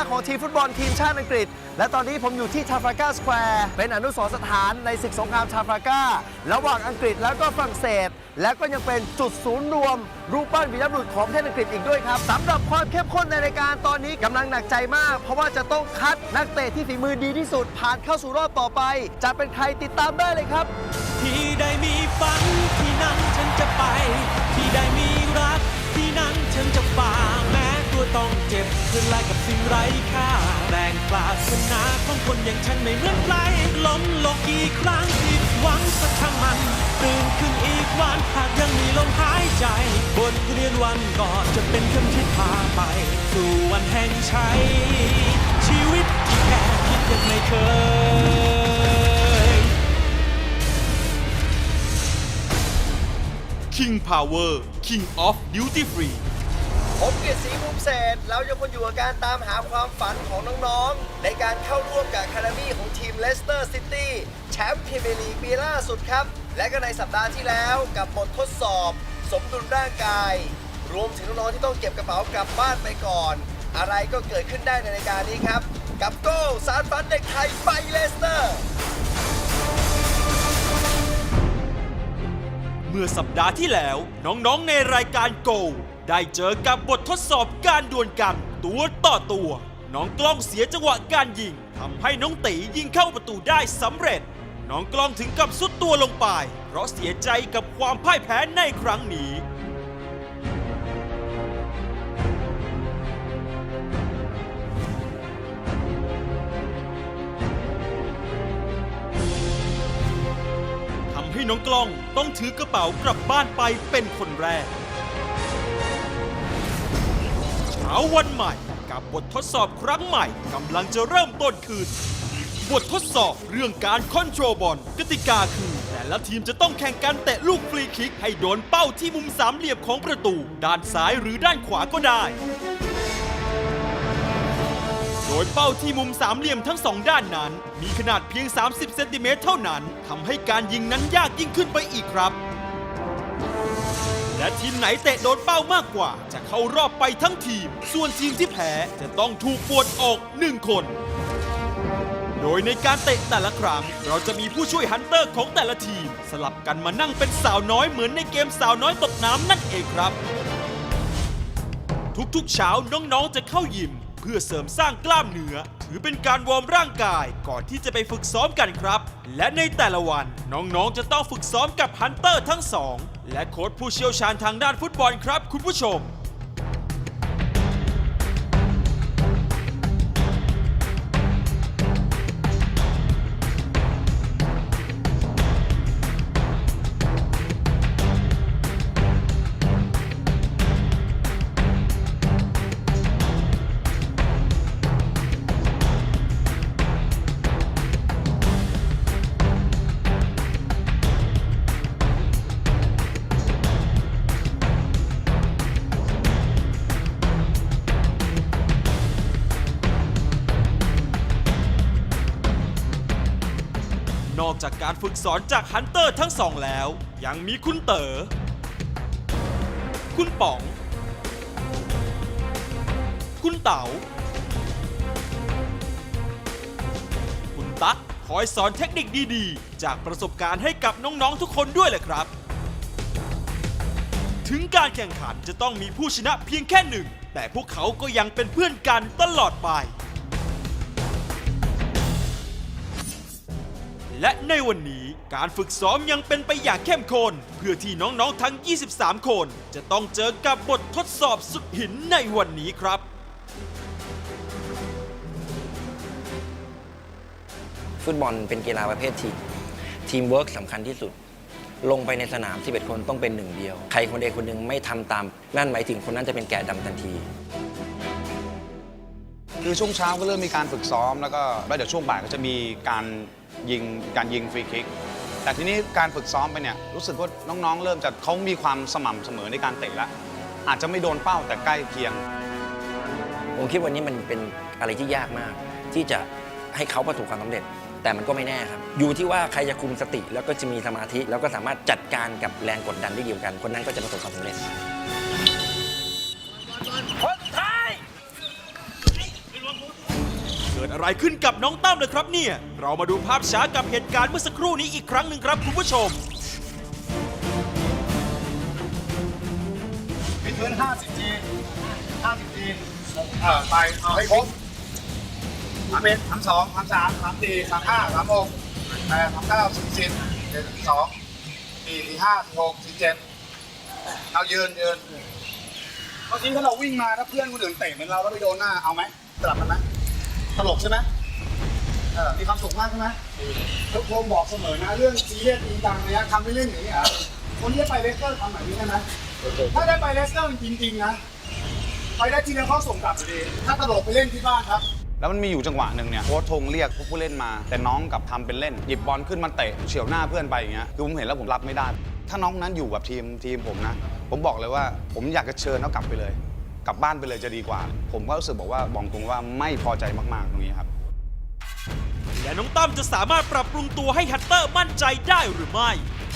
นสัญลักของทีมฟุตบอลทีมชาติอังกฤษ และตอนนี้ผมอยู่ที่ทาฟราก้าสแควร์เป็นอนุสรณ์สถานในศึกสงครามทาฟราก้าระหว่างอังกฤษแล้วก็ฝรั่งเศส และก็ยังเป็นจุดศูนย์รวม รูปปั้นวีรบุรุษของประเทศอังกฤษอีกด้วยครับสำหรับความเข้มข้นในรายการตอนนี้กำลังหนักใจมาก เพราะว่าจะต้องคัดนักเตะที่ฝีมือดีที่สุด ผ่านเข้าสู่รอบต่อไป จะเป็นใครติดตามได้เลยครับ ที่ได้มีฝันที่นั้นฉันจะไป ที่ได้มีรักที่นั้นฉันจะฝ่าแม้ ต้องเจ็บเพื่อแลกกับสิ่งไร้ค่าแรงปรารถนาของคนอย่างฉันไม่เหมือนใครล้มลงกี่ครั้งผิดหวังสักครั้งมันตื่นขึ้นอีกวันหากยังมีลมหายใจ บทเรียนวันก่อนจะเป็นคำที่พาไป สู่วันแห่งชัยชีวิตที่แค่คิดยังไม่เคย King Power King of Duty Free ผมเกียรติศรีภูมิเศษเรายังคงอยู่กับการตามหาความฝันของน้องๆ ในการเข้าร่วมกับคา a มี่ของทีมเลสเตอร์ซิตี้แชมป์พรีเมียร์ลีกปีล่าสุดครับ และก็ในสัปดาห์ที่แล้วกับบททดสอบ สมดุลร่างกาย รวมถึงน้องๆ ที่ต้องเก็บกระเป๋ากลับบ้านไปก่อน อะไรก็เกิดขึ้นได้ในรายการนี้ครับ กับโก้สารฝันเด็กไทยไปเลสเตอร์ เมื่อสัปดาห์ที่แล้วน้องๆในรายการ Go ได้เจอกับบททดสอบการดวลกันตัวต่อตัว น้องกล้องเสียจังหวะการยิงทำให้น้องตียิงเข้าประตูได้สำเร็จ น้องกล้องถึงกับสุดตัวลงไป เพราะเสียใจกับความพ่ายแพ้ในครั้งนี้ทำให้น้องกล้องต้องถือกระเป๋ากลับบ้านไปเป็นคนแรกาวันใหม่ กับบททดสอบครั้งใหม่กำลังจะเริ่มต้นขึ้น บททดสอบเรื่องการคอนโทรลบอลกติกาคือ แต่ละทีมจะต้องแข่งกันเตะลูกฟรีคิก ให้โดนเป้าที่มุมสามเหลี่ยมของประตู ด้านซ้ายหรือด้านขวาก็ได้ โดยเป้าที่มุมสามเหลี่ยมทั้งสองด้านนั้น มีขนาดเพียง 30 เซนติเมตรเท่านั้นทำให้การยิงนั้นยากยิ่งขึ้นไปอีกครับ และทีมไหนเตะโดนเป้ามากกว่า จะเข้ารอบไปทั้งทีม ส่วนทีมที่แพ้จะต้องถูกปวดออกหนึ่งคน โดยในการเตะแต่ละครั้ง เราจะมีผู้ช่วยฮันเตอร์ของแต่ละทีม สลับกันมานั่งเป็นสาวน้อยเหมือนในเกมสาวน้อยตกน้ำนั่นเองครับ ทุกๆเช้าน้องๆจะเข้ายิม เพื่อเสริมสร้างกล้ามเนื้อ ถือเป็นการวอร์มร่างกายก่อนที่จะไปฝึกซ้อมกันครับ และในแต่ละวันน้องๆจะต้องฝึกซ้อมกับฮันเตอร์ทั้งสองและโค้ชผู้เชี่ยวชาญทางด้านฟุตบอลครับ คุณผู้ชม นอกจากการฝึกสอนจากฮันเตอร์ทั้งสองแล้ว ยังมีคุณเต๋อ คุณป๋อง คุณเต๋า คุณตั๊กคอยสอนเทคนิคดีๆ จากประสบการณ์ให้กับน้องๆทุกคนด้วยแหละครับ ถึงการแข่งขันจะต้องมีผู้ชนะเพียงแค่หนึ่ง แต่พวกเขาก็ยังเป็นเพื่อนกันตลอดไป และในวันนี้การฝึกซ้อมยังเป็นไปอย่างเข้มข้นเพื่อที่น้องๆทั้ง 23 คน จะต้องเจอกับบททดสอบสุดหินในวันนี้ครับฟุตบอลเป็นกีฬาประเภททีม ทีมเวิร์กสำคัญที่สุด ลงไปในสนาม 11 คนต้องเป็นหนึ่งเดียว ใครคนใดคนหนึ่งไม่ทำตาม นั่นหมายถึงคนนั้นจะเป็นแกะดำทันที คือช่วงเช้าก็เริ่มมีการฝึกซ้อมแล้วก็แล้วเดี๋ยวช่วงบ่ายก็จะมีการ ยิงการยิงฟรีคิก แต่ทีนี้การฝึกซ้อมไปเนี่ยรู้สึกว่าน้องๆ เริ่มจะเขามีความสม่ำเสมอในการเตะแล้วอาจจะไม่โดนเป้าแต่ใกล้เคียง ผมคิดวันนี้มันเป็นอะไรที่ยากมาก ที่จะให้เขาประสบความสำเร็จ แต่มันก็ไม่แน่ครับ อยู่ที่ว่าใครจะคุมสติแล้วก็จะมีสมาธิ แล้วก็สามารถจัดการกับแรงกดดันได้เดียวกัน คนนั้นก็จะประสบความสำเร็จ กิดอะไรขึ้นกับน้องตั้มเลยครับเนี่ย เรามาดูภาพช้ากับเหตุการณ์เมื่อสักครู่นี้อีกครั้งหนึ่งครับคุณผู้ชมวิดพื้น50ที50ทีเออไปเอาให้ครบสามเอ็ดสามสองสามสามสามสี่สามห้าสามหกแปดสามเก้าสี่สิบเจ็ดสิบสองสี่สี่ห้าสี่หกสี่เจ็ดเอายืนยืนเมื่อกี้ถ้าเราวิ่งมาถ้าเพื่อนคนอื่นเตะเหมือนเราแล้วไปโดนหน้าเอาไหมสลับกันไหม ตลกใช่ไหมเออมีความสุขมากใช่ไหมทุกคนบอกเสมอนะเรื่องซีเรียสจริงจังเนี่ยทำไม่เล่นอย่างนี้เหรอคนที่จะไปเลสเตอร์ทำแบบนี้ใช่ไหมถ้าได้ไปเลสเตอร์จริงๆนะไปได้ทีเดียวเขาส่งกลับอยู่ดีถ้าตลกไปเล่นที่บ้านครับแล้วมันมีอยู่จังหวะหนึ่งเนี่ยโค้ชทงเรียกผู้เล่นมา แต่น้องกลับทำเป็นเล่น หยิบบอลขึ้นมาเตะเฉียวหน้าเพื่อนไปอย่างเงี้ยคือผมเห็นแล้วผมรับไม่ได้ ถ้าน้องนั้นอยู่กับทีมทีมผมนะ ผมบอกเลยว่าผมอยากจะเชิญเขากลับไปเลยก ลับบ้านไปเลยจะดีกว่า ผมก็รู้สึกบอกว่าบอกตรงว่าไม่พอใจมากๆตรงนี้ครับ และน้องตั้มจะสามารถปรับปรุงตัวให้ฮัตเตอร์มั่นใจได้หรือไม่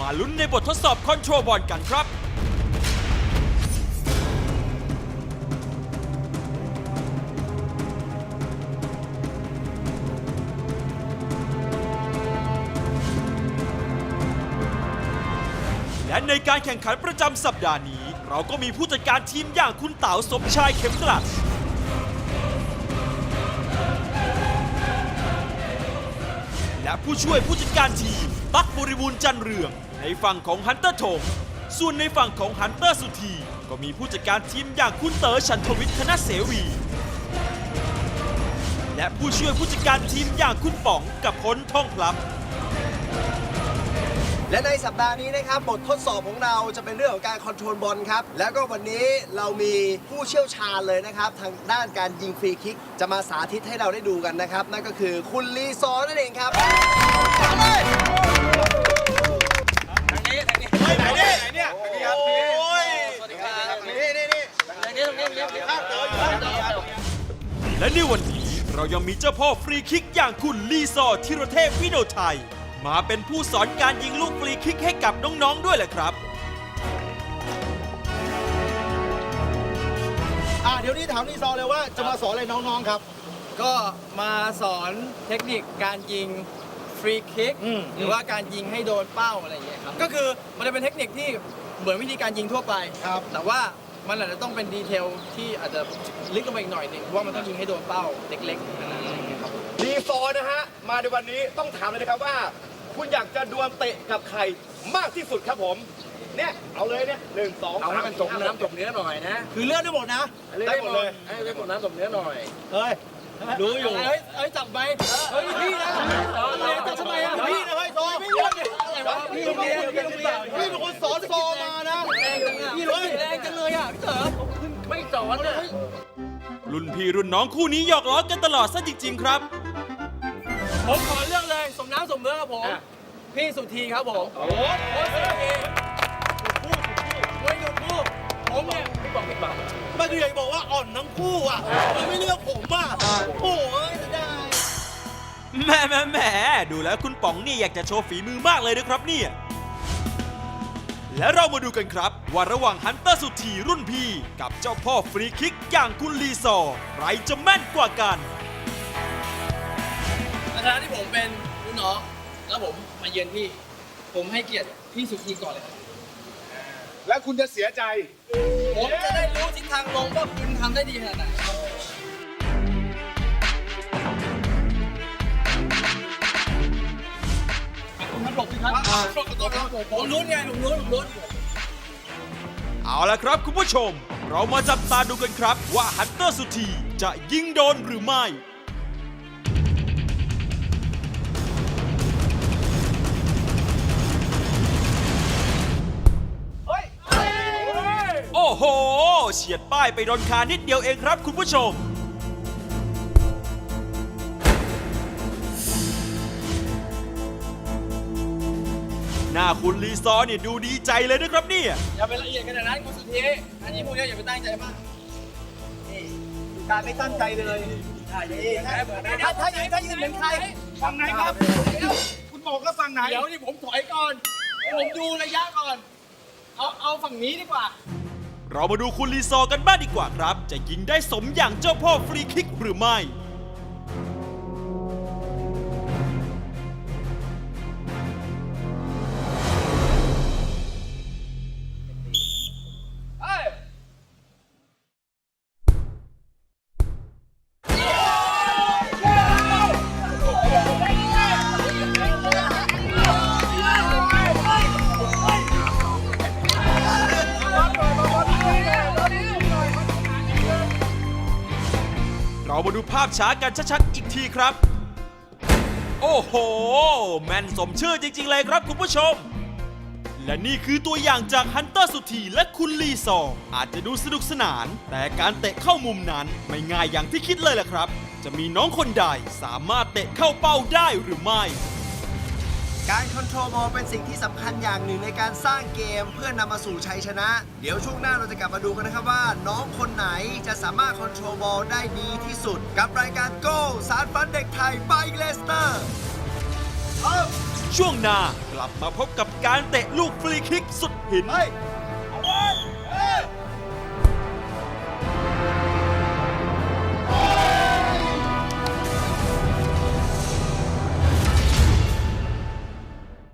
มาลุ้นในบททดสอบคอนโทรบอลกันครับและในการแข่งขันประจำสัปดาห์นี้ เราก็มีผู้จัดการทีมอย่างคุณเต๋าสมชายเข็มกลัด และผู้ช่วยผู้จัดการทีม ตั๊กบริบูรณ์จันเรือง ในฝั่งของฮันเตอร์ธงส่วนในฝั่งของฮันเตอร์สุธี ก็มีผู้จัดการทีมอย่างคุณเต๋อฉันทวิทย์ธนเสวี และผู้ช่วยผู้จัดการทีมอย่างคุณป๋องกับพลท่องพลับ และในสัปดาห์นี้นะครับบททดสอบของเราจะเป็นเรื่องของการคอนโทรลบอลครับ แล้วก็วันนี้เรามีผู้เชี่ยวชาญเลยนะครับ ทางด้านการยิงฟรีคิก จะมาสาธิตให้เราได้ดูกันนะครับ นั่นก็คือคุณลีซอร์นั่นเองครับมาเลยทางนี้ทางนี้ไหนไหนไหนเนี่ยโอ้ยสวัสดีครับนี่นี่นี่ทางนี้ตรงนี้ตรงนี้ตรงนี้ครับเจออยู่ครับเจออยู่ครับและในวันนี้เรายังมีเจ้าพ่อฟรีคิกอย่างคุณลีซอร์ธิรเทพวิโนไทย มาเป็นผู้สอนการยิงลูกฟรีคิกให้กับน้องๆด้วยแหละครับ อ่าเดี๋ยวนี้ถามนี่ซอเลยว่าจะมาสอนอะไรน้องๆครับ ก็มาสอนเทคนิคการยิงฟรีคิกหรือว่าการยิงให้โดนเป้าอะไรอย่างเงี้ยครับก็คือมันจะเป็นเทคนิคที่เหมือนวิธีการยิงทั่วไป ครับ แต่ว่ามันอาจจะต้องเป็นดีเทลที่อาจจะลึกลงไปอีกหน่อยหนึงเพราะว่ามันต้องยิงให้โดนเป้าเล็กๆขนาดนั้นอะไรอย่างเงี้ยครับ ดีฟอร์นะฮะ มาในวันนี้ต้องถามเลยนะครับว่า คุณอยากจะดวลเตะกับใครมากที่สุดครับผม เนี่ย เอาเลยเนี่ยหนึ่งสองเอาให้มันจบน้ำจบเนื้อหน่อยนะคือเลือกได้หมดนะ ได้หมดเลยให้ได้หมดน้ำจบเนื้อหน่อย เฮ้ย รู้อยู่ เฮ้ยเฮ้ยจับไหมเฮ้ยพี่นะจับทำไมอะพี่นะเฮ้ยโซไม่เลือกเลยอะไรวะพี่โรงเรียนพี่โรงเรียนพี่เป็นคนสอนโซมานะแรงจังอะพี่แรงจังเลยอะพี่เต๋อไม่สอนเลยรุ่นพี่รุ่นน้องคู่นี้หยอกล้อกันตลอดซะจริงๆครับ ผมขอเรื่องเลยสมน้ำสมเนื้อครับผม พี่สุธีครับผมโอ้โหโค้ชสุธีไม่หยุดพูดผมเนี่ยพี่บอกพี่บอกไม่คืออยากบอกว่าอ่อนทั้งคู่อะมันไม่เลือกผมอะโอ้ยจะได้แหม่แหม่แหม่ดูแล้วคุณป๋องนี่อยากจะโชว์ฝีมือมากเลยนะครับเนี่ยและเรามาดูกันครับ ว่าระหว่างฮันเตอร์สุธีรุ่นพี่ กับเจ้าพ่อฟรีคิกอย่างคุณลีซอร์ใครจะแม่นกว่ากันในฐานะที่ผมเป็นรุ่นน้อง แล้วผมมาเยือนพี่ ผมให้เกียรติพี่สุธีก่อนเลยครับแล้วคุณจะเสียใจ ผมจะได้รู้ทิศทางลงว่าคุณทำได้ดีขนาดไหนคุณมันหลบสิครับผมรู้ไงผมรู้ผมรู้เอาละครับคุณผู้ชม เรามาจับตาดูกันครับว่าฮันเตอร์สุธีจะยิงโดนหรือไม่ โห เฉียดป้ายไปโดนคานิดเดียวเองครับคุณผู้ชม หน้าคุณลีซอร์เนี่ยดูดีใจเลยนะครับเนี่ย อย่าไปละเอียดขนาดนั้นคุณสุธีอันนี้พวกนี้อย่าไปตั้งใจมากนี่การไม่ตั้งใจเลยอ่าอย่างนี้ถ้าถ้าอย่างนี้ถ้ายืนเหมือนใครฝั่งไหนครับ คุณบอกก็ฝั่งไหน เดี๋ยวนี่ผมถอยก่อน ผมดูระยะก่อน เอาเอาฝั่งนี้ดีกว่า เรามาดูคุณลีซอกันบ้างดีกว่าครับ จะยิงได้สมอย่างเจ้าพ่อฟรีคิกหรือไม่ พช้ากันชัดๆอีกทีครับ โอ้โห แม่นสมชื่อจริง ๆ เลยครับคุณผู้ชม และนี่คือตัวอย่างจากฮันเตอร์สุธีและคุณลีซออาจจะดูสนุกสนาน แต่การเตะเข้ามุมนั้นไม่ง่ายอย่างที่คิดเลยแหละครับ จะมีน้องคนใดสามารถเตะเข้าเป้าได้หรือไม่ การคอนโทรลบอลเป็นสิ่งที่สำคัญอย่างหนึ่งในการสร้างเกมเพื่อนำมาสู่ชัยชนะ เดี๋ยวช่วงหน้าเราจะกลับมาดูกันนะครับว่า น้องคนไหนจะสามารถคอนโทรลบอลได้ดีที่สุด กับรายการโก้สารฟันเด็กไทยบายเลสเตอร์ช่วงหน้ากลับมาพบกับการเตะลูกฟรีคิกสุดหิน